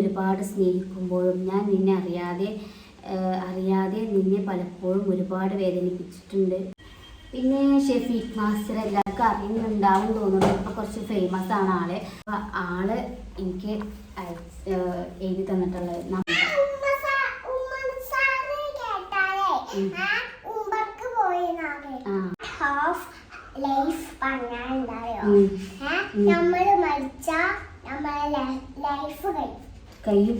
ഒരുപാട് സ്നേഹിക്കുമ്പോഴും ഞാൻ നിന്നെ അറിയാതെ അറിയാതെ നിന്നെ പലപ്പോഴും ഒരുപാട് വേദനിപ്പിച്ചിട്ടുണ്ട്. പിന്നെ ഷെഫീഖ് മാസ്റ്റർ എല്ലാവർക്കും അറിയുന്നുണ്ടാവും തോന്നുന്നു. ഇപ്പോൾ കുറച്ച് ഫേമസ് ആണ് ആൾ. അപ്പൊ ആൾ എനിക്ക് എഴുതി തന്നിട്ടുള്ളത് ഹാഫ് ലൈഫ്? നമ്മൾ മരിച്ച നമ്മളെ ലൈഫ് കഴിയും കയ്യും.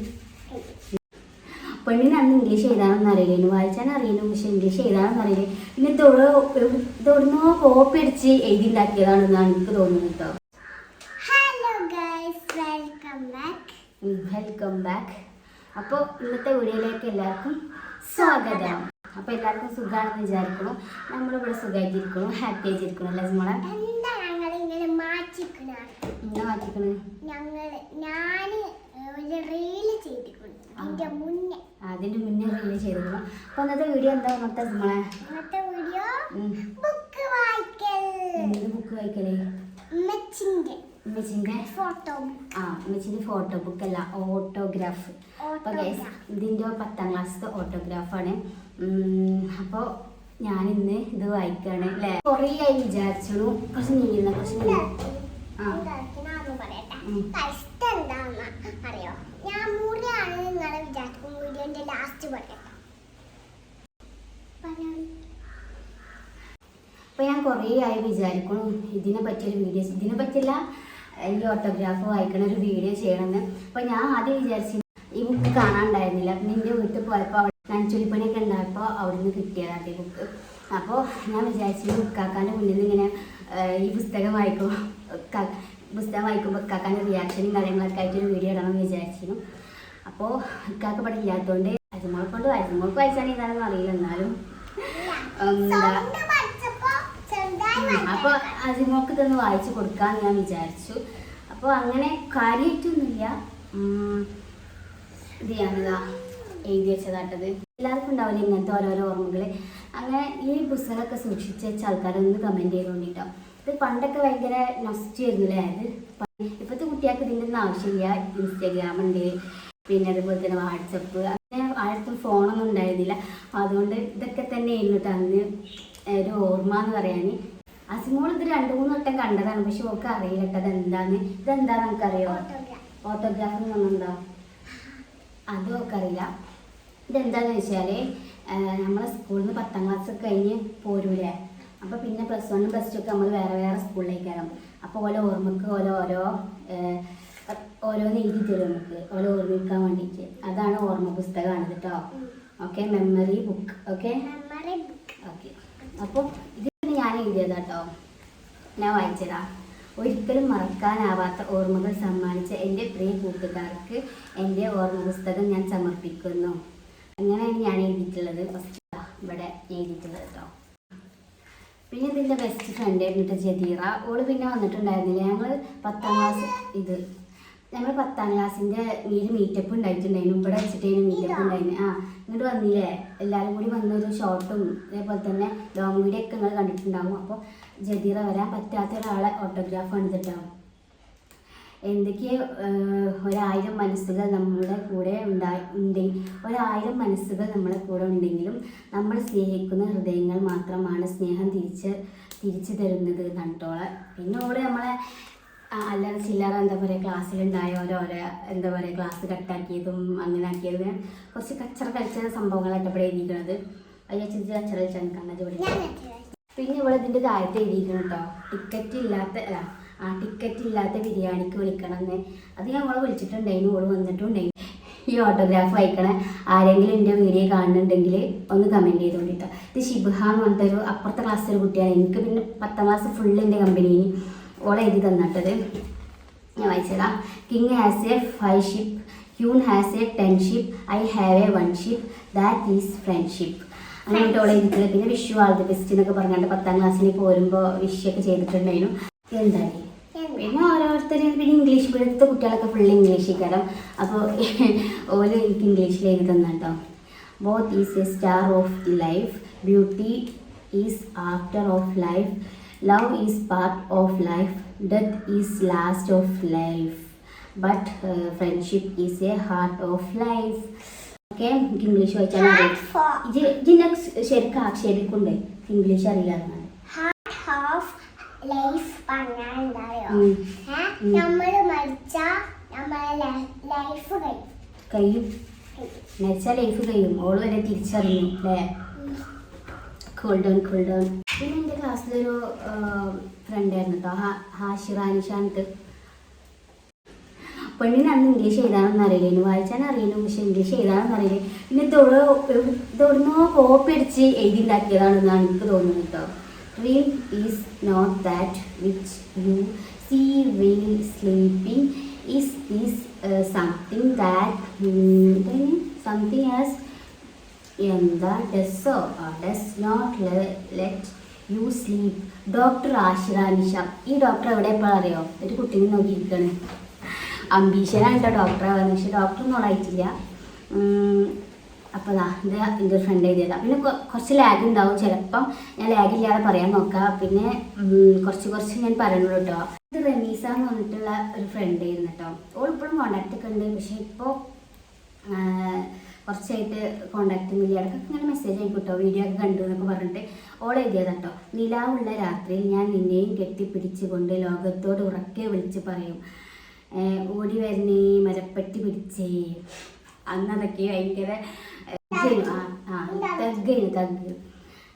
പെണ്ണിന് അന്ന് ഇംഗ്ലീഷ് എഴുതാനൊന്നും അറിയില്ല? വായിച്ചാൻ അറിയുന്നു പക്ഷെ ഇംഗ്ലീഷ് എഴുതാനൊന്നും അറിയില്ല? പിന്നെ തൊടുന്നോ കോപ്പി അടിച്ച് എഴുതി ഉണ്ടാക്കിയതാണെന്നാണ് എനിക്ക് തോന്നുന്നത് കേട്ടോ. Hello guys welcome back welcome back അപ്പോൾ ഇന്നത്തെ വീഡിയോയിലേക്ക് എല്ലാവർക്കും സ്വാഗതം. അപ്പോൾ എല്ലാവർക്കും സുഖമാണെന്ന് വിചാരിക്കണം നമ്മളിവിടെ സുഖമായിട്ടിരിക്കണം ഹാപ്പി ആയിട്ടിരിക്കണം അല്ലേ നമ്മളെ മാറ്റിക്കുന്നത് മുന്നേ. റീൽ ഇതിന്റെ ചെയ്തിരുന്നു. അപ്പൊ ഇന്നത്തെ വീഡിയോ എന്താ? ഇന്നത്തെ നമ്മളെ ബുക്ക് വായിക്കൽ. എന്ത് ബുക്ക് വായിക്കലേ? ഉമ്മച്ചിന്റെ. ഫോട്ടോ ആ ഫോട്ടോ ബുക്ക് അല്ല ഓട്ടോഗ്രാഫ് അപ്പോൾ ഗൈസ് ഇതിന്റെ പത്താം ക്ലാസ്സിലെ ഓട്ടോഗ്രാഫാണ് അപ്പോൾ ഞാനിന്ന് ഇന്ന് ഇത് വായിക്കുകയാണ് അല്ലേ കുറേ ആയി വിചാരിച്ചു കുറച്ച് നീങ്ങുന്ന കുറച്ച് നീങ്ങുന്ന അറിയോ? ഞാൻ മുറിയാണ് നിങ്ങളെ വിചാരിക്കും വീഡിയോന്റെ ലാസ്റ്റ് പറയട്ടെ അപ്പോൾ ഞാൻ കുറേ ആയി വിചാരിക്കണം ഇതിനെ പറ്റിയൊരു വീഡിയോ ഇതിനെ പറ്റില്ല ഈ ഓട്ടോഗ്രാഫ് വായിക്കണ ഒരു വീഡിയോ ചെയ്യണമെന്ന് അപ്പോൾ ഞാൻ ആദ്യം വിചാരിച്ചു ഈ ബുക്ക് കാണാണ്ടായിരുന്നില്ല പിന്നെ വീട്ടിൽ പോയപ്പോൾ അവിടെ നനച്ചുലിപ്പണിയൊക്കെ ഉണ്ടായപ്പോൾ അവിടെ നിന്ന് കിട്ടിയതാണ് ഈ ബുക്ക് അപ്പോൾ ഞാൻ വിചാരിച്ചു ഉക്കാക്കാന്റെ മുന്നിൽ നിന്ന് ഇങ്ങനെ ഈ പുസ്തകം വായിക്കും പുസ്തകം വായിക്കുമ്പോൾ കാക്കാന്റെ റിയാക്ഷനും കാര്യങ്ങളൊക്കെ ആയിട്ട് ഒരു വീഡിയോ ഇടണമെന്ന് വിചാരിച്ചിരുന്നു. അപ്പോൾ ഉക്കാക്ക് ഇവിടെ ഇല്ലാത്തതുകൊണ്ട് അജുമോളെ കൊണ്ട് അജുമോൾക്ക് വായിച്ചാൽ ഇതാണെന്ന് അറിയില്ല. എന്നാലും എന്താ അപ്പോൾ അജുമോൾക്ക് ഇതൊന്ന് വായിച്ചു കൊടുക്കാമെന്ന് ഞാൻ വിചാരിച്ചു. അപ്പോൾ അങ്ങനെ കാര്യമായിട്ടൊന്നുമില്ല ഇത് ഞാനിതാ എഴുതി വെച്ചതാട്ടത്. എല്ലാവർക്കും ഉണ്ടാവില്ല ഇങ്ങനത്തെ ഓരോരോ ഓർമ്മകൾ അങ്ങനെ ഈ പുസ്തകമൊക്കെ സൂക്ഷിച്ച് വെച്ച ആൾക്കാരൊന്ന് കമന്റ് ചെയ്തുകൊണ്ടിട്ടോ ഇത് പണ്ടൊക്കെ ഭയങ്കര നൊസ്റ്റ് അല്ലേ? അത് ഇപ്പോഴത്തെ കുട്ടികൾക്ക് ഇതിന്റെ ഒന്നും ആവശ്യമില്ല. ഇൻസ്റ്റാഗ്രാം ഉണ്ട് പിന്നെ അതുപോലെ തന്നെ വാട്സപ്പ് അങ്ങനെ ആർക്കും ഫോണൊന്നും ഉണ്ടായിരുന്നില്ല. അതുകൊണ്ട് ഇതൊക്കെ തന്നെ ഇരുന്നിട്ട് അന്ന് ഒരു ഓർമ്മ എന്ന് പറയാൻ. അസിമോൾ ഇത് രണ്ട് മൂന്ന് വട്ടം കണ്ടതാണ് പക്ഷെ ഓൾക്ക് അറിയില്ല കേട്ടോ അതെന്താന്ന്. ഇതെന്താ നമുക്കറിയോ? ഓട്ടോഗ്രാഫ് എന്ന് പറഞ്ഞെന്താ അതും ഒക്കെ അറിയില്ല ഇതെന്താന്ന് വെച്ചാൽ നമ്മളെ സ്കൂളിൽ നിന്ന് പത്താം ക്ലാസ് കഴിഞ്ഞ് പോരൂലേ? അപ്പോൾ പിന്നെ പ്ലസ് വണ്ണും പ്ലസ് ടു ഒക്കെ നമ്മൾ വേറെ വേറെ സ്കൂളിലേക്ക് കയറാം അപ്പോൾ ഓരോ ഓർമ്മക്ക് ഓരോ ഓരോ ഓരോ ഓരോന്ന് എഴുതി തരും നമുക്ക്. ഓരോ ഓർമ്മിക്കാൻ വേണ്ടിയിട്ട് അതാണ് ഓർമ്മ പുസ്തകമാണ് കേട്ടോ. Okay memory book okay okay അപ്പോൾ ഇത് ഞാൻ എഴുതിയതാ കേട്ടോ. ഞാൻ വായിച്ചതാ. ഒരിക്കലും മറക്കാനാവാത്ത ഓർമ്മകൾ സമ്മാനിച്ച എന്റെ പ്രിയ കൂട്ടുകാർക്ക് എന്റെ ഓർമ്മ പുസ്തകം ഞാൻ സമർപ്പിക്കുന്നു. അങ്ങനെയാണ് ഞാൻ എഴുതിയിട്ടുള്ളത്. ഫസ്റ്റ് ഇവിടെ എഴുതിയിട്ടുള്ളത് കേട്ടോ പിന്നെ ഇതിന്റെ ബെസ്റ്റ് ഫ്രണ്ട് ആയിരുന്നു ജദീറ. ഓൾ പിന്നെ വന്നിട്ടുണ്ടായിരുന്നില്ല. ഞങ്ങൾ പത്താം ക്ലാസ് ഇത് ഞങ്ങൾ പത്താം ക്ലാസ്സിന്റെ ഒരു മീറ്റപ്പ് ഉണ്ടായിട്ടുണ്ടായിരുന്നു. ഇവിടെ വെച്ചിട്ടേനും മീറ്റപ്പ് ഉണ്ടായിരുന്നു. ആ ഇങ്ങോട്ട് വന്നില്ലേ? എല്ലാവരും കൂടി വന്നൊരു ഷോർട്ടും അതേപോലെ തന്നെ ലോങ് വീഡിയോ ഒക്കെ നിങ്ങൾ കണ്ടിട്ടുണ്ടാവും. അപ്പോൾ ജദീറ വരാൻ പറ്റാത്ത ഒരാളെ ഓട്ടോഗ്രാഫ് എടുത്തിട്ടാവും എന്തൊക്കെ ഒരായിരം മനസ്സുകൾ നമ്മളുടെ കൂടെ ഉണ്ടായി ഉണ്ടെങ്കിൽ ഒരായിരം മനസ്സുകൾ നമ്മുടെ കൂടെ ഉണ്ടെങ്കിലും നമ്മൾ സ്നേഹിക്കുന്ന ഹൃദയങ്ങൾ മാത്രമാണ് സ്നേഹം തിരിച്ച് തിരിച്ചു തരുന്നത് കണ്ടോളെ പിന്നെ ഓൾ നമ്മളെ അല്ലാതെ അല്ലറ ചില്ലറ എന്താ പറയുക ക്ലാസ്സിലുണ്ടായ ഓരോരോ എന്താ പറയുക ക്ലാസ് കട്ടാക്കിയതും അങ്ങനെ ആക്കിയതും കുറച്ച് കച്ചറ കച്ചറ സംഭവങ്ങളായിട്ട് ഇവിടെ എഴുതിയിരിക്കുന്നത് അത് ചിന്തി കച്ചറ പിന്നെ ഇവിടെ ഇതിന്റെ താഴത്തെ എഴുതിയിരിക്കണം കേട്ടോ ടിക്കറ്റ് ഇല്ലാത്ത ആ ടിക്കറ്റ് ഇല്ലാത്ത ബിരിയാണിക്ക് വിളിക്കണം എന്ന് അത് ഞങ്ങൾ വിളിച്ചിട്ടുണ്ടായിരുന്നു. ഓൾ വന്നിട്ടുണ്ടായിരുന്നു. ഈ ഓട്ടോഗ്രാഫ് അയക്കണ ആരെങ്കിലും എന്റെ വീഡിയോ കാണുന്നുണ്ടെങ്കിൽ ഒന്ന് കമന്റ് ചെയ്തോണ്ടിട്ടോ. ഇത് ഷിബുഹ എന്ന് പറഞ്ഞിട്ട് ഒരു അപ്പുറത്തെ ക്ലാസ്സിലെ കുട്ടിയാണ്. എനിക്ക് പിന്നെ പത്താം ക്ലാസ് ഫുൾ എന്റെ കമ്പനിയിൽ ഓളെ എഴുതി തന്നിട്ടത്. ഞാൻ വായിച്ചതാ. King has a five ship queen has a ten ship I have a one ship that is friendship അങ്ങനെയായിട്ട് ഓളെ എഴുതിയത് പിന്നെ വിഷു ആൾ ദ ബെസ്റ്റ് എന്നൊക്കെ പറഞ്ഞിട്ട് പത്താം ക്ലാസ്സിൽ പോരുമ്പോൾ വിഷയൊക്കെ ചെയ്തിട്ടുണ്ടായിരുന്നു. എന്താണ് പിന്നെ ഓരോരുത്തർ പിന്നെ ഇംഗ്ലീഷ് ഇവിടുത്തെ കുട്ടികളൊക്കെ ഫുൾ ഇംഗ്ലീഷിൽ കയറും അപ്പോൾ ഓൽ എനിക്ക് ഇംഗ്ലീഷിൽ എഴുതി തന്നിട്ടോ. Both is a star of the life beauty is after of life love is part of life death is last of life but friendship is a heart of life okay എനിക്ക് English വായിച്ചാൽ ഇത് ഇതിനെ ശരിക്കും ആക്ഷേപിക്കുണ്ട് English of life പറഞ്ഞാൽ നമ്മൾ മരിച്ച നമ്മളെ life കഴിയും. കഴിയും. മരിച്ച ലൈഫ് കഴിയും. ഓൾ വരെ തിരിച്ചറിഞ്ഞു അല്ലേ? കൂൾ ഡൗൺ കൂൾ ഡൗൺ പിന്നെ എന്റെ ക്ലാസ്സിലൊരു ഫ്രണ്ട് ആയിരുന്നു കേട്ടോ ഹാഷിറാനിഷാന്ത് പെണ്ണിന് അന്ന് ഇംഗ്ലീഷ് എഴുതാനൊന്നും അറിയില്ല. വായിച്ചാൻ വായിച്ചാൽ അറിയില്ല പക്ഷെ ഇംഗ്ലീഷ് എഴുതാനൊന്നും അറിയില്ല. പിന്നെ ഇതോടെ ഇതോടുന്നോ കോപ്പി അടിച്ച് എഴുതി ഉണ്ടാക്കിയതാണെന്നാണ് എനിക്ക് തോന്നുന്നത് കേട്ടോ dream is not that which you see while sleeping is is something that something as എന്താ ഡെസ്സോ does not let you sleep doctor Ashira Nisha ഈ ഡോക്ടർ എവിടെ ഇപ്പോൾ അറിയോ? ഒരു കുട്ടീനെ നോക്കിയിരിക്കുകയാണ് അംബീഷനാണ് കേട്ടോ ഡോക്ടറെ പക്ഷെ ഡോക്ടറൊന്നും ആയിട്ടില്ല. അപ്പോൾ ഇതാ ഇത് എന്റെ ഫ്രണ്ട് എഴുതിയതാണ് പിന്നെ കുറച്ച് ലാഗ് ഉണ്ടാവും ചിലപ്പം. ഞാൻ ലാഗ് ഇല്ലാതെ പറയാൻ നോക്കാം. പിന്നെ കുറച്ച് കുറച്ച് ഞാൻ പറയുന്നു കേട്ടോ ഇത് റമീസ എന്ന് പറഞ്ഞിട്ടുള്ള ഒരു ഫ്രണ്ട് ആയിരുന്നു കേട്ടോ ഓൾ ഇപ്പോഴും കോണ്ടാക്ട് ഒക്കെ ഉണ്ട്. പക്ഷേ ഇപ്പോൾ കുറച്ചായിട്ട് കോണ്ടാക്ട് ഇല്ല. ഇടയ്ക്കൊക്കെ ഇങ്ങനെ മെസ്സേജ് ആയി കിട്ടോ വീഡിയോ ഒക്കെ കണ്ടു എന്നൊക്കെ പറഞ്ഞിട്ട് ഓൾ എഴുതിയത് കേട്ടോ നിലാവുള്ള രാത്രിയിൽ ഞാൻ നിന്നെയും കെട്ടിപ്പിടിച്ചുകൊണ്ട് ലോകത്തോട് ഉറക്കെ വിളിച്ച് പറയും. ഓടി വരുന്നേ മരപ്പെട്ടി പിടിച്ചേ. അന്ന് അതൊക്കെ ഭയങ്കര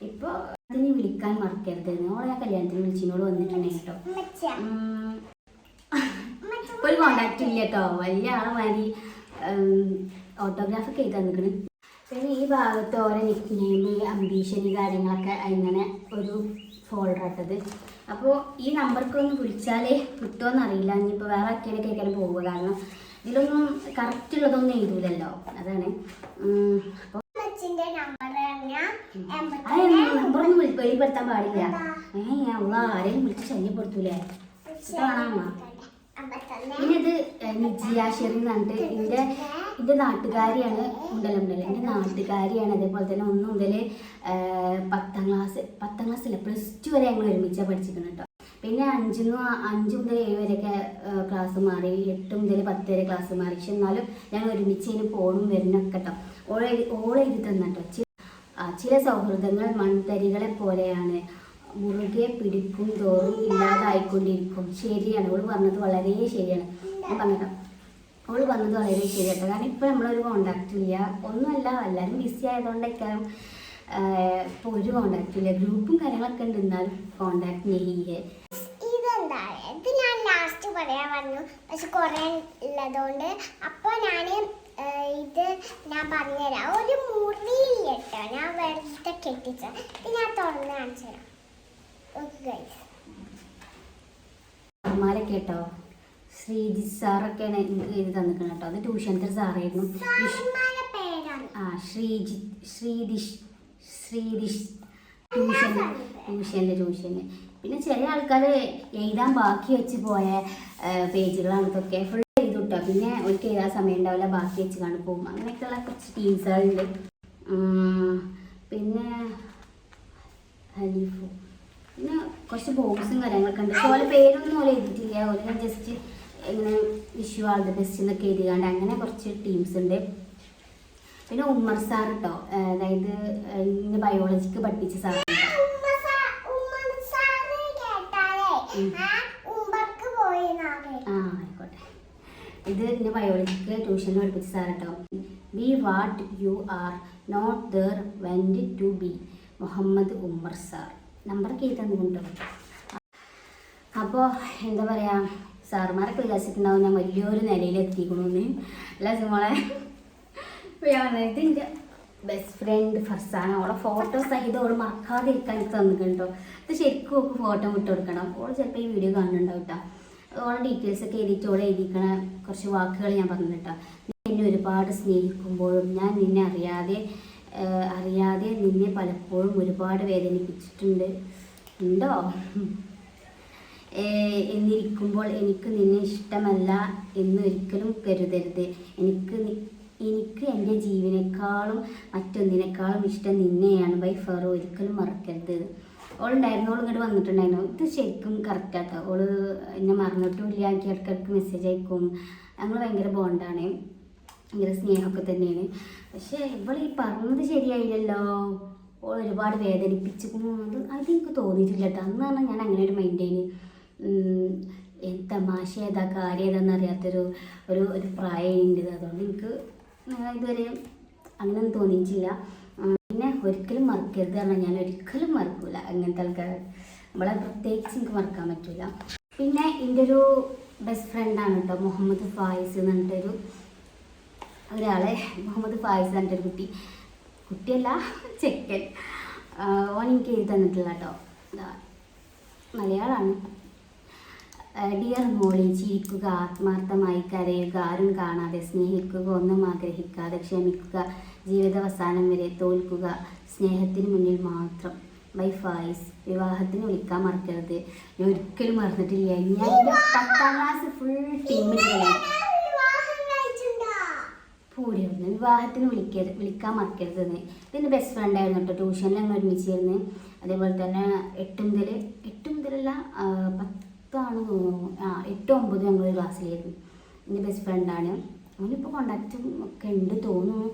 ഇപ്പോൾ അതിന് വിളിക്കാൻ മറക്കരുത്. ഓളെ ഞാൻ കല്യാണത്തിന് വിളിച്ചിനോട് വന്നിട്ടുണ്ടെങ്കിൽ കേട്ടോ. ഒരു കോണ്ടാക്ട് ഇല്ല കേട്ടോ. വലിയ ആളെ മാതിരി ഓട്ടോഗ്രാഫ് ഒക്കെ തന്നിക്കണ്. പിന്നെ ഈ ഭാഗത്ത് ഓരോ നിക് നെയിം അംബീഷൻ കാര്യങ്ങളൊക്കെ അങ്ങനെ ഒരു ഫോൾഡർ ഇട്ടത്. അപ്പോൾ ഈ നമ്പർക്ക് ഒന്ന് വിളിച്ചാലേ കിട്ടുമോ എന്നറിയില്ല ഇനിയിപ്പോൾ വേറെ ആക്കിയാലൊക്കെ കേൾക്കാൻ പോവുക കാരണം ഇതിലൊന്നും കറക്റ്റ് ഉള്ളതൊന്നും എഴുതൂലല്ലോ. അതാണ്. അപ്പോൾ നമ്പറൊന്നും വെളിപ്പെടുത്താൻ പാടില്ല. ഏ ആരെയും വിളിച്ച് ശല്യപ്പെടുത്തൂലേ? കാണാമോ അമ്പത്തൊന്ന് പിന്നെ ഇത് നിജിയ ഷെറിൻ എന്ന് പറഞ്ഞിട്ട് എന്റെ എന്റെ നാട്ടുകാരിയാണ് ഉണ്ടല്ലോ എന്റെ നാട്ടുകാരിയാണ്. അതേപോലെ തന്നെ ഒന്ന് മുതൽ പത്താം ക്ലാസ് പത്താം ക്ലാസ്സില്ല പ്ലസ് ടു വരെ ഞങ്ങൾ ഒരുമിച്ചാണ് പഠിച്ചിരിക്കുന്നത് കേട്ടോ. പിന്നെ അഞ്ചിന്ന് അഞ്ച് മുതൽ ഏഴ് വരെയൊക്കെ ക്ലാസ് മാറി. എട്ട് മുതൽ പത്ത് വരെ ക്ലാസ് മാറി. പക്ഷെ എന്നാലും ഞങ്ങൾ ഒരുമിച്ച് അതിന് പോണും വരുന്നൊക്കെ കേട്ടോ ഓളെ ഓളെ എഴുതി തന്നെട്ടോ ചില സൗഹൃദങ്ങൾ മൺതരികളെ പോലെയാണ്. മുറുകെ പിടിക്കും തോറും ഇല്ലാതായിക്കൊണ്ടിരിക്കും. ശരിയാണ്. ഓൾ പറഞ്ഞത് വളരെ ശരിയാണ്. ഞാൻ പറഞ്ഞിട്ടോ അവൾ വന്നത് വളരെ ശരിയാട്ടോ കാരണം ഇപ്പം നമ്മളൊരു കോണ്ടാക്റ്റ് ഇല്ല. ഒന്നുമല്ല. എല്ലാവരും ബിസി ആയതുകൊണ്ടൊക്കെയാണ് ഇപ്പോൾ ഒരു കോണ്ടാക്റ്റ് ഇല്ല. ഗ്രൂപ്പും കാര്യങ്ങളൊക്കെ ഉണ്ട്. എന്നാലും കോണ്ടാക്ട് ചെയ്യേ ഇതെന്താ? ഇത് ഞാൻ ലാസ്റ്റ് പറയാൻ പറഞ്ഞു പക്ഷെ കുറേ ഉള്ളതുകൊണ്ട് അപ്പോൾ ഞാൻ ഇത് ഞാൻ പറഞ്ഞുതരാം. ഒരു മുറിയില്ല കേട്ടോ? ഞാൻ വെറുതെ കെട്ടിച്ച ഇത് ഞാൻ തുറന്ന് കാണിച്ചു തരാം. കേട്ടോ ശ്രീജി സാറൊക്കെയാണ് എനിക്ക് എഴുതി തന്നിക്കണം കേട്ടോ. അത് ട്യൂഷനത്തെ സാറായിരുന്നു. ആ ശ്രീജി ശ്രീദിഷ് ശ്രീദിഷ് ട്യൂഷൻ ട്യൂഷന് ട്യൂഷന് പിന്നെ ചില ആൾക്കാർ എഴുതാൻ ബാക്കി വെച്ച് പോയ പേജുകളാണ് ഇതൊക്കെ. ഫുൾ എഴുതി കിട്ടുക പിന്നെ ഒരിക്കൽ എഴുതാൻ സമയം ഉണ്ടാവില്ല ബാക്കി വെച്ച് കാണും പോകും. അങ്ങനെയൊക്കെയുള്ള കുറച്ച് ടീംസുകളുണ്ട്. പിന്നെ ഹലീഫു പിന്നെ കുറച്ച് ബോക്സും കാര്യങ്ങളൊക്കെ ഉണ്ട്. ഓലെ പേരൊന്നും ഓലെ എഴുതിയിട്ടില്ല. ഓലെ ഞാൻ ജസ്റ്റ് ഇങ്ങനെ വിഷു ആൾ ദ ബെസ്റ്റ് എന്നൊക്കെ എഴുതിയാണ്ട് അങ്ങനെ കുറച്ച് ടീംസ് ഉണ്ട്. പിന്നെ ഉമ്മർ സാർ കേട്ടോ അതായത് ബയോളജിക്ക് പഠിപ്പിച്ച സാർ. ആ ആയിക്കോട്ടെ. ഇത് ഇന്ന് ബയോളജിക്ക് ട്യൂഷന് പഠിപ്പിച്ച സാർ കേട്ടോ be what you are not there went to be Muhammad Ummer sir. നമ്പറൊക്കെ എഴുതി തന്നിട്ടുണ്ടോ. അപ്പോൾ എന്താ പറയുക സാറുമാരൊക്കെ വിചാരിച്ചിട്ടുണ്ടാവും ഞാൻ വലിയൊരു നിലയിൽ എത്തിക്കണമെന്ന് അല്ല സിമോളെ ഇത് എന്റെ ബെസ്റ്റ് ഫ്രണ്ട് ഫർസാന. ഓളെ ഫോട്ടോ സഹിതം ഓൾ മറക്കാതെ ഇരിക്കാൻ എനിക്ക് തന്നിട്ടുണ്ടോ ഇത് ശരിക്കും ഓൾക്ക് ഫോട്ടോ വിട്ട് കൊടുക്കണം. ഓൾ ചിലപ്പോൾ ഈ വീഡിയോ കാണുന്നുണ്ടാവും കേട്ടോ ഓളെ ഡീറ്റെയിൽസ് ഒക്കെ എഴുതിയിട്ട് ഓളെ എഴുതിക്കണ കുറച്ച് വാക്കുകൾ ഞാൻ പറഞ്ഞു നീ എന്നെ ഒരുപാട് സ്നേഹിക്കുമ്പോഴും ഞാൻ നിന്നെ അറിയാതെ അറിയാതെ നിന്നെ പലപ്പോഴും ഒരുപാട് വേദനിപ്പിച്ചിട്ടുണ്ട്. ഉണ്ടോ? എന്നിരിക്കുമ്പോൾ എനിക്ക് നിന്നെ ഇഷ്ടമല്ല എന്നൊരിക്കലും കരുതരുത്. എനിക്ക് ജീവനേക്കാളും മറ്റൊന്നിനേക്കാളും ഇഷ്ടം നിന്നെയാണ്. ബൈ ഫെർ ഒരിക്കലും മറക്കരുത്. ഓളുണ്ടായിരുന്നു ഓൾ ഇങ്ങോട്ട് വന്നിട്ടുണ്ടായിരുന്നു. ഇത് ശരിക്കും കറക്റ്റാട്ടോ ഓൾ എന്നെ മറന്നിട്ടുമില്ല. എനിക്ക് ഇടയ്ക്കിടയ്ക്ക് മെസ്സേജ് അയക്കും. ഞങ്ങൾ ഭയങ്കര ബോണ്ടാണ് ഭയങ്കര സ്നേഹമൊക്കെ തന്നെയാണ്. പക്ഷേ ഇവൾ ഈ പറഞ്ഞത് ശരിയായില്ലല്ലോ. ഓൾ ഒരുപാട് വേദനിപ്പിച്ചു അത് അതെനിക്ക് തോന്നിയിട്ടില്ല കേട്ടോ അന്നാണ് ഞാൻ അങ്ങനെ ഒരു മൈൻഡേന് തമാശ ഏതാ കാര്യം ഏതാണെന്ന് അറിയാത്തൊരു ഒരു ഒരു പ്രായമുണ്ട് അതുകൊണ്ട് എനിക്ക് ഇതുവരെ അങ്ങനെയൊന്നും തോന്നിയിട്ടില്ല. പിന്നെ ഒരിക്കലും മറക്കരുത് കാരണം ഞാൻ ഒരിക്കലും മറക്കൂല അങ്ങനത്തെ ആൾക്കാർ നമ്മളെ പ്രത്യേകിച്ച് എനിക്ക് മറക്കാൻ പറ്റില്ല പിന്നെ എന്റെ ഒരു ബെസ്റ്റ് ഫ്രണ്ടാണ് കേട്ടോ മുഹമ്മദ് ഫായിസ് എന്ന് പറഞ്ഞിട്ടൊരു ഒരാളെ. മുഹമ്മദ് ഫായിസ് പറഞ്ഞിട്ടൊരു കുട്ടി. കുട്ടിയല്ല ചെക്കൻ. ഓൻ എനിക്ക് എഴുതി തന്നിട്ടില്ല കേട്ടോ മലയാളമാണ് ഡിയർ മോളി ചിരിക്കുക ആത്മാർത്ഥമായി കരയുക ആരും കാണാതെ സ്നേഹിക്കുക ഒന്നും ആഗ്രഹിക്കാതെ ക്ഷമിക്കുക ജീവിതാവസാനം വരെ തോൽക്കുക സ്നേഹത്തിന് മുന്നിൽ മാത്രം. ബൈ ഫായിസ്. വിവാഹത്തിന് വിളിക്കാൻ മറക്കരുത്. ഞാൻ ഒരിക്കലും മറന്നിട്ടില്ല. ഞാൻ എന്റെ പത്താം ക്ലാസ് ഫുൾ കൂടിയിരുന്നു വിവാഹത്തിന് വിളിക്കരുത്. വിളിക്കാൻ മറക്കരുത് എന്ന് ഇതിന്റെ ബെസ്റ്റ് ഫ്രണ്ട് ആയിരുന്നു കേട്ടോ. ട്യൂഷനിൽ ഞങ്ങൾ ഒരുമിച്ചിരുന്ന് അതേപോലെ തന്നെ എട്ട് മുതൽ എട്ട് മുതലുള്ള ആ, പത്താണ് തോന്നുന്നു. ആ എട്ട് ഒമ്പത് ഞങ്ങൾ ക്ലാസ്സിലായിരുന്നു. എന്റെ ബെസ്റ്റ് ഫ്രണ്ടാണ് അവനിപ്പോൾ കോണ്ടാക്റ്റും ഒക്കെ ഉണ്ട് തോന്നുന്നു.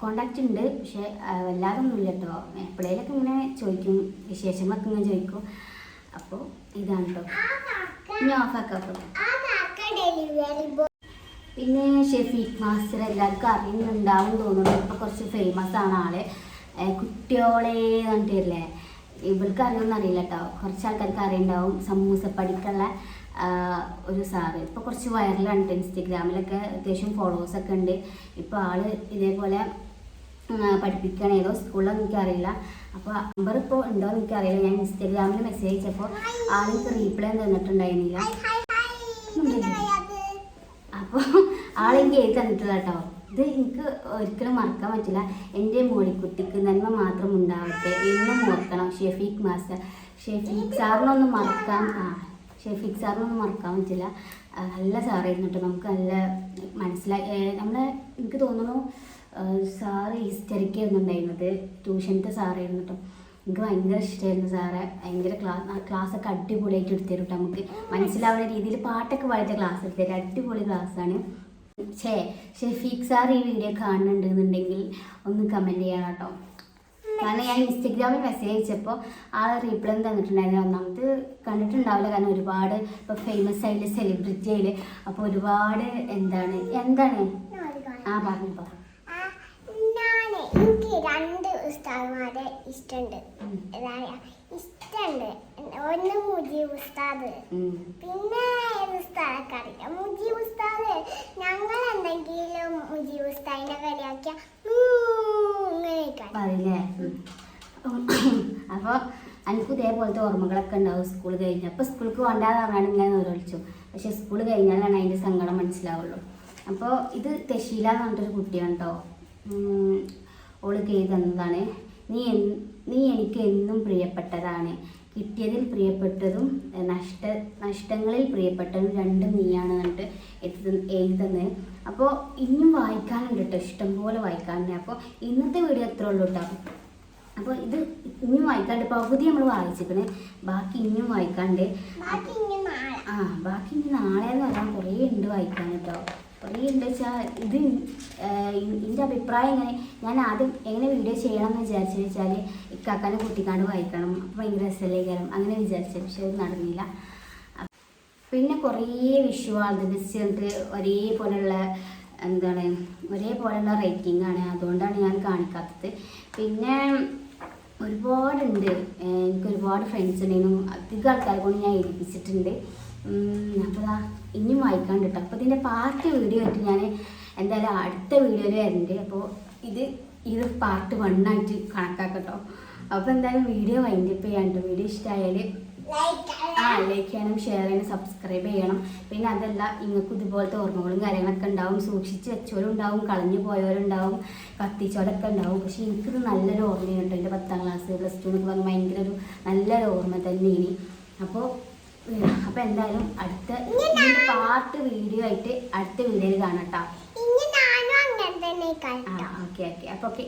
കോണ്ടാക്റ്റ് ഉണ്ട്. പക്ഷേ വല്ലാതൊന്നുമില്ല കേട്ടോ എപ്പോഴേലൊക്കെ ഇങ്ങനെ ചോദിക്കും. വിശേഷങ്ങളൊക്കെ ഇങ്ങനെ ചോദിക്കും. അപ്പോൾ ഇതാണ് കേട്ടോ ഇനി ഓഫാക്കാം പിന്നെ ഷെഫീഖ് മാസ്റ്റർ എല്ലാവർക്കും അറിയുന്നുണ്ടാവും തോന്നുന്നു. ഇപ്പോൾ കുറച്ച് ഫേമസ് ആണ് ആൾ. കുട്ടിയോളേ എന്ന് പറഞ്ഞിട്ടില്ലേ ഇവൾക്ക് അറിയുമെന്ന് അറിയില്ല കേട്ടോ കുറച്ച് ആൾക്കാർക്ക് അറിയുണ്ടാവും. സമൂസ പഠിക്കുള്ള ഒരു സാറ്. ഇപ്പോൾ കുറച്ച് വൈറലാണ് കേട്ടോ ഇൻസ്റ്റഗ്രാമിലൊക്കെ അത്യാവശ്യം ഫോളോവേഴ്സ് ഒക്കെ ഉണ്ട്. ഇപ്പോൾ ആൾ ഇതേപോലെ പഠിപ്പിക്കണം. ഏതോ സ്കൂളിലൊന്നും എനിക്കറിയില്ല. അപ്പോൾ നമ്പർ ഇപ്പോൾ ഉണ്ടോ എന്ന് എനിക്കറിയില്ല. ഞാൻ ഇൻസ്റ്റഗ്രാമിൽ മെസ്സേജ് അയച്ചപ്പോൾ ആൾക്ക് റീപ്ലൈ തന്നിട്ടുണ്ടായിരുന്നില്ല. അപ്പോൾ ആളെനിക്ക് എഴുതി തന്നിട്ടില്ല കേട്ടോ ഇത് എനിക്ക് ഒരിക്കലും മറക്കാൻ പറ്റില്ല. എന്റെ മോളിക്കുട്ടിക്ക് നന്മ മാത്രം ഉണ്ടാവട്ടെ എന്നും ഓർക്കണം. ഷെഫീഖ് മാസ്റ്റർ. ഷെഫീഖ് സാറിനൊന്നും മറക്കാൻ ആ ഷെഫീഖ് സാറിനൊന്നും മറക്കാൻ പറ്റില്ല. നല്ല സാറായിരുന്നു കേട്ടോ. നമുക്ക് നല്ല മനസ്സിലായി നമ്മൾ എനിക്ക് തോന്നുന്നു സാറ് ഹിസ്റ്ററിക്കായിരുന്നു ഉണ്ടായിരുന്നത്. ട്യൂഷനത്തെ സാറായിരുന്നു കേട്ടോ. എനിക്ക് ഭയങ്കര ഇഷ്ടമായിരുന്നു സാറെ. ഭയങ്കര ക്ലാസ് ക്ലാസ്സൊക്കെ അടിപൊളിയായിട്ട് എടുത്തരും കേട്ടോ. നമുക്ക് മനസ്സിലാവുന്ന രീതിയിൽ പാട്ടൊക്കെ വളരെ ക്ലാസ് എടുത്തു തരും. അടിപൊളി ക്ലാസ്സാണ്. ഷേ ഷെഫീഖ് സാർ ഈ വീഡിയോ കാണുന്നുണ്ടെന്നുണ്ടെങ്കിൽ ഒന്ന് കമന്റ് ചെയ്യണം കേട്ടോ. കാരണം ഞാൻ ഇൻസ്റ്റഗ്രാമിൽ മെസ്സേജ് അയച്ചപ്പോൾ ആ റീപ്ലൈ തന്നിട്ടുണ്ടായിരുന്നു ഒന്നാമത് കണ്ടിട്ടുണ്ടാവില്ല. കാരണം ഒരുപാട് ഇപ്പോൾ ഫേമസ് ആയില്ല സെലിബ്രിറ്റി ആയില്ലേ. അപ്പോൾ ഒരുപാട് എന്താണ് എന്താണ്? ആ പറഞ്ഞു പറ ആ, ഞാൻ എനിക്ക് രണ്ട് ഉസ്താദ്മാരെ ഇഷ്ടമുണ്ട് ഒന്ന് മുജീബ് ഉസ്താദ്. പിന്നെ ഏത് ഉസ്താദൊക്കെ അറിയാം? മുജീബ് ഉസ്താദ് ഞങ്ങൾ എന്തെങ്കിലും ഉസ്താദിനെ കളിയാക്കിയ അപ്പോൾ എനിക്ക് ഇതേപോലത്തെ ഓർമ്മകളൊക്കെ ഉണ്ടാവും സ്കൂൾ കഴിഞ്ഞ. അപ്പോൾ സ്കൂൾക്ക് പോകണ്ടാന്ന് പറഞ്ഞാണ് ഞാൻ ഓരോളിച്ചു പക്ഷേ സ്കൂൾ കഴിഞ്ഞാലാണ് അതിന്റെ സങ്കടം മനസ്സിലാവുള്ളൂ. അപ്പോൾ ഇത് തെശീല എന്ന് പറഞ്ഞിട്ടൊരു കുട്ടിയാണ് കേട്ടോ ഓൾ കെയ്ത് തന്നതാണ്. നീ നീ എനിക്ക് എന്നും പ്രിയപ്പെട്ടതാണ്. കിട്ടിയതിൽ പ്രിയപ്പെട്ടതും നഷ്ട നഷ്ടങ്ങളിൽ പ്രിയപ്പെട്ടതും രണ്ടും നീയാണ് എന്നിട്ട് എഴുതി എഴുതുന്നത്. അപ്പോൾ ഇനിയും വായിക്കാനുണ്ട് കേട്ടോ ഇഷ്ടംപോലെ വായിക്കാനുണ്ട്. അപ്പോൾ ഇന്നത്തെ വീഡിയോ എത്ര ഉള്ളൂ കേട്ടോ അപ്പോൾ ഇത് ഇനിയും വായിക്കാണ്ട് പകുതി നമ്മൾ വായിച്ചിരിക്കണേ. ബാക്കി ഇനിയും വായിക്കാണ്ട് ആ ബാക്കി ഇനി നാളെ എന്ന് പറഞ്ഞാൽ കുറേ ഉണ്ട് വായിക്കാൻ കേട്ടോ എന്താ വെച്ചാൽ ഇത് എന്റെ അഭിപ്രായം എങ്ങനെ? ഞാൻ ആദ്യം എങ്ങനെ വീഡിയോ ചെയ്യണം എന്ന് വിചാരിച്ചു വെച്ചാൽ ഇക്കാക്കാനെ കുട്ടിക്കാണ്ട് വായിക്കണം. അപ്പോൾ ഭയങ്കര രസമല്ലേ കാര്യം അങ്ങനെ വിചാരിച്ചത് പക്ഷേ അത് നടന്നില്ല. പിന്നെ കുറേ വിഷു ബസ് ചെന്നിട്ട് ഒരേപോലെയുള്ള എന്താണ് ഒരേപോലെയുള്ള റേറ്റിംഗ് ആണ്. അതുകൊണ്ടാണ് ഞാൻ കാണിക്കാത്തത്. പിന്നെ ഒരുപാടുണ്ട്. എനിക്കൊരുപാട് ഫ്രണ്ട്സ് ഉണ്ടായിരുന്നു അധികം ആൾക്കാരെ കൊണ്ട് ഞാൻ എഴുതിപ്പിച്ചിട്ടുണ്ട് അപ്പോൾ ഇനിയും വായിക്കാണ്ട് കേട്ടോ അപ്പോൾ ഇതിന്റെ പാർട്ട് വീഡിയോ ആയിട്ട് ഞാൻ എന്തായാലും അടുത്ത വീഡിയോയിൽ വരുന്നുണ്ട് അപ്പോൾ ഇത് ഇത് പാർട്ട് വൺ ആയിട്ട് കണക്കാക്കട്ടോ അപ്പോൾ എന്തായാലും വീഡിയോ വൈൻഡപ്പ് ചെയ്യാണ്ട്. വീഡിയോ ഇഷ്ടമായാൽ ആ ലൈക്ക് ചെയ്യണം ഷെയർ ചെയ്യണം സബ്സ്ക്രൈബ് ചെയ്യണം. പിന്നെ അതല്ല നിങ്ങൾക്ക് ഇതുപോലത്തെ ഓർമ്മകളും കാര്യങ്ങളൊക്കെ ഉണ്ടാവും. സൂക്ഷിച്ച് വെച്ചവരും ഉണ്ടാവും കളഞ്ഞു പോയവരുണ്ടാവും കത്തിച്ചവരൊക്കെ ഉണ്ടാവും. പക്ഷേ എനിക്കിത് നല്ലൊരു ഓർമ്മയുണ്ട്. എന്റെ പത്താം ക്ലാസ് പ്ലസ് ടു എന്നൊക്കെ പറഞ്ഞാൽ ഭയങ്കര ഒരു നല്ലൊരു ഓർമ്മ തന്നെ ഇനി അപ്പോൾ അപ്പോൾ എന്തായാലും അടുത്ത പാർട്ട് വീഡിയോ ആയിട്ട് അടുത്ത വീഡിയോയിൽ കാണാം കേട്ടോ ഓക്കെ ഓക്കെ അപ്പൊ ഓക്കെ